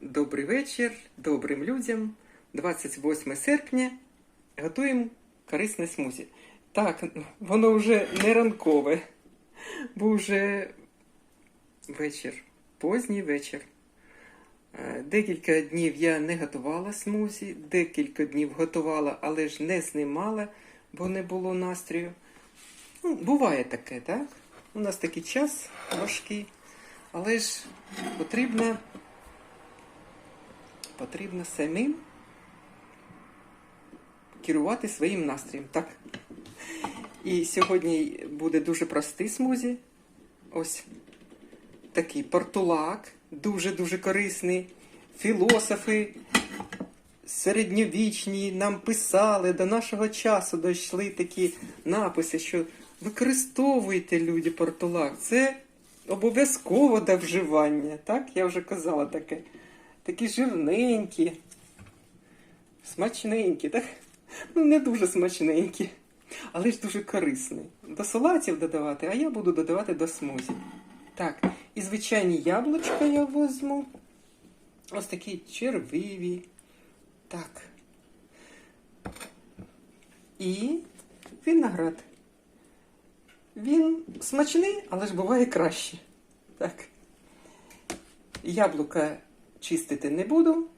Добрий вечір добрим людям. 28 серпня. Готуємо корисне смузі. Так, воно вже не ранкове, бо вже вечір, поздній вечір. Е, Декілька днів я не готувала смузі, декілька днів готувала, але ж не знімала, бо не було настрою. Ну, буває таке, так? У нас такий час важкий, але ж потрібно потрібно самим керувати своїм настроєм. Так. І сьогодні буде дуже простий смузі. Ось такий портулак, дуже-дуже корисний. Філософи середньовічні нам писали, до нашого часу дійшли такі написи, що використовуйте люди портулак. Це обов'язково до вживання. Так, я вже казала таке такі жирненькі, смачненькі, так? Ну, не дуже смачненькі, але ж дуже корисні. До салатів додавати, а я буду додавати до смузі. Так, і звичайні яблучка я візьму. Ось такі червиві. Так. І виноград. Він смачний, але ж буває краще. Так. Яблука чистити не буду.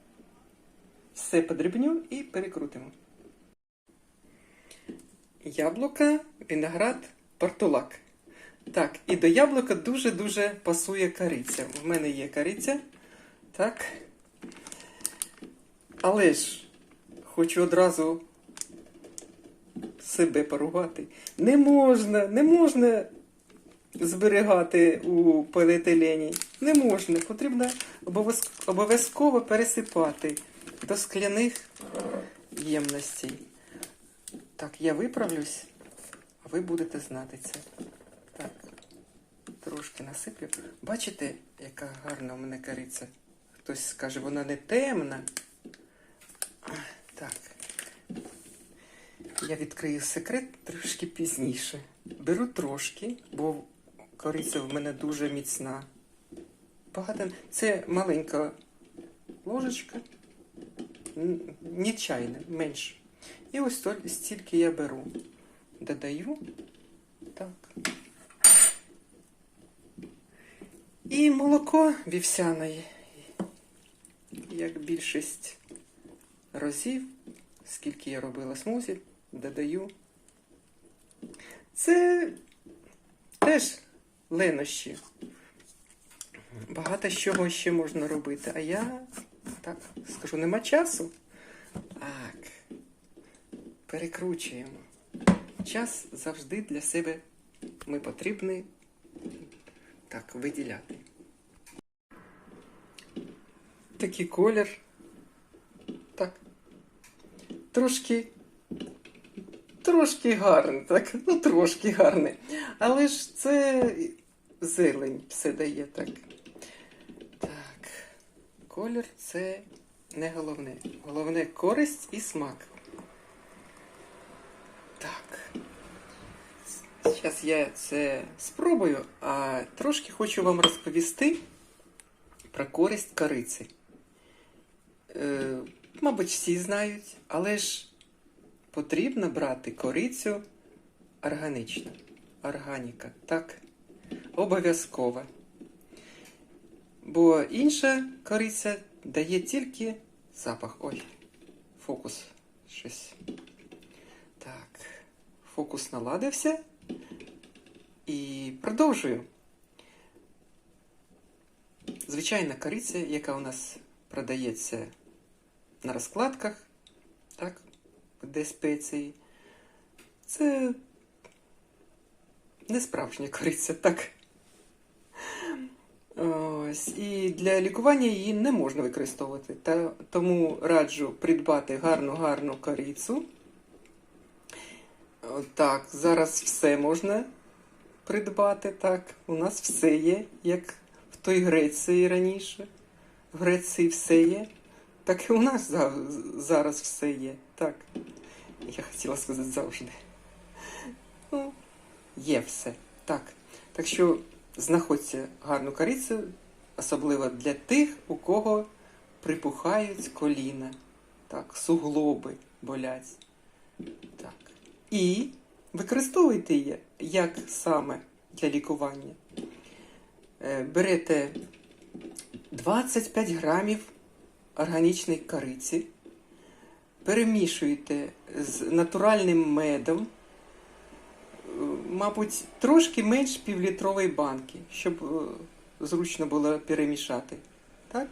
Все подрібню і перекрутимо. Яблука, виноград, портулак. Так, і до яблука дуже-дуже пасує кориця. У мене є кориця. Так. Але ж хочу одразу себе поругати. Не можна, не можна зберігати у поліетилені. Не можна. Потрібно обов'язково пересипати до скляних ємностей. Так, я виправлюсь, а ви будете знати це. Так, трошки насиплю. Бачите, яка гарна у мене кориця? Хтось скаже, вона не темна. Так. Я відкрию секрет трошки пізніше. Беру трошки, бо кориця в мене дуже міцна. Багато. Це маленька ложечка, не чайна, менше. І ось стільки я беру. Додаю. Так. І молоко вівсяне, як більшість разів, скільки я робила смузі, додаю. Це теж ленощі. Багато чого ще можна робити. А я так скажу, нема часу. Так. Перекручуємо. Час завжди для себе ми потрібні так виділяти. Такий колір. Так. Трошки. Трошки гарний, так? Ну, трошки гарний. Але ж це зелень все дає так. Колір це не головне. Головне користь і смак. Так. Зараз я це спробую, а трошки хочу вам розповісти про користь кориці. Е, мабуть, всі знають, але ж потрібно брати корицю органічно. Органіка, так? Обов'язково. Бо інша кориця дає тільки запах. Ой, фокус щось. Так, фокус наладився. І продовжую. Звичайна кориця, яка у нас продається на розкладках, так, де спеції, це не справжня кориця, так. Ось, і для лікування її не можна використовувати. Та, тому раджу придбати гарну гарну корицю. Так, зараз все можна придбати. Так, у нас все є, як в той Греції раніше. В Греції все є. Так і у нас зараз все є. Так. Я хотіла сказати завжди. Ну, є все. Так. Так що знаходьте гарну корицю, особливо для тих, у кого припухають коліна, так, суглоби болять. Так. І використовуйте її як саме для лікування. Е, Берете 25 грамів органічної кориці, перемішуєте з натуральним медом, е, мабуть, трошки менш півлітрової банки, щоб е, зручно було перемішати. Так?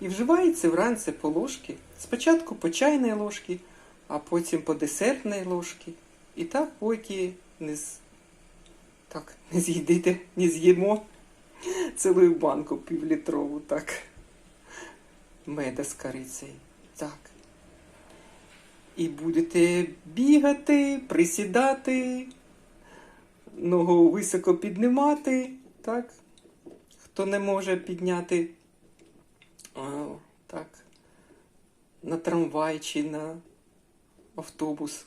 І вживається вранці по ложці. Спочатку по чайній ложці, а потім по десертній ложці. І так поки не, з... так, не з'їдите, не з'їмо цілу банку півлітрову, так. Меда з корицею. Так. І будете бігати, присідати, ногу високо піднімати, так. Хто не може підняти а, так, на трамвай чи на автобус,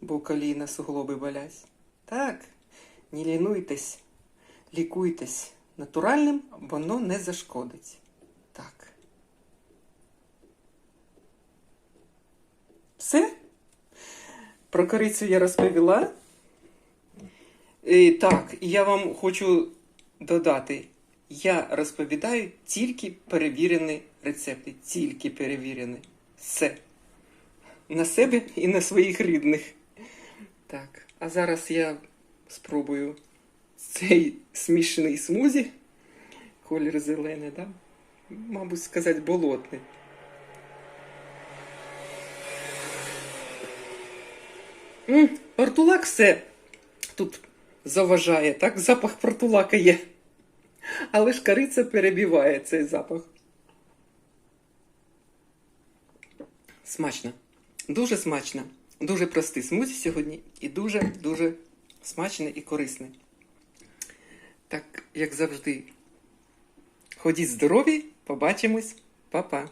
бо коліна суглоби болять. Так, не лінуйтесь, лікуйтесь. Натуральним воно не зашкодить. Так. Все? Про корицю я розповіла. І, так, і я вам хочу додати. Я розповідаю тільки перевірені рецепти. Тільки перевірені. Все. На себе і на своїх рідних. Так, а зараз я спробую цей смішний смузі. Колір зелений, да? Мабуть, сказати, болотний. М, Портулак все тут заважає, так? Запах портулака є. Але ж кориця перебиває цей запах. Смачно. Дуже смачно. Дуже простий смузі сьогодні і дуже-дуже смачний і корисний. Так, як завжди. Ходіть здорові, побачимось, Па-па.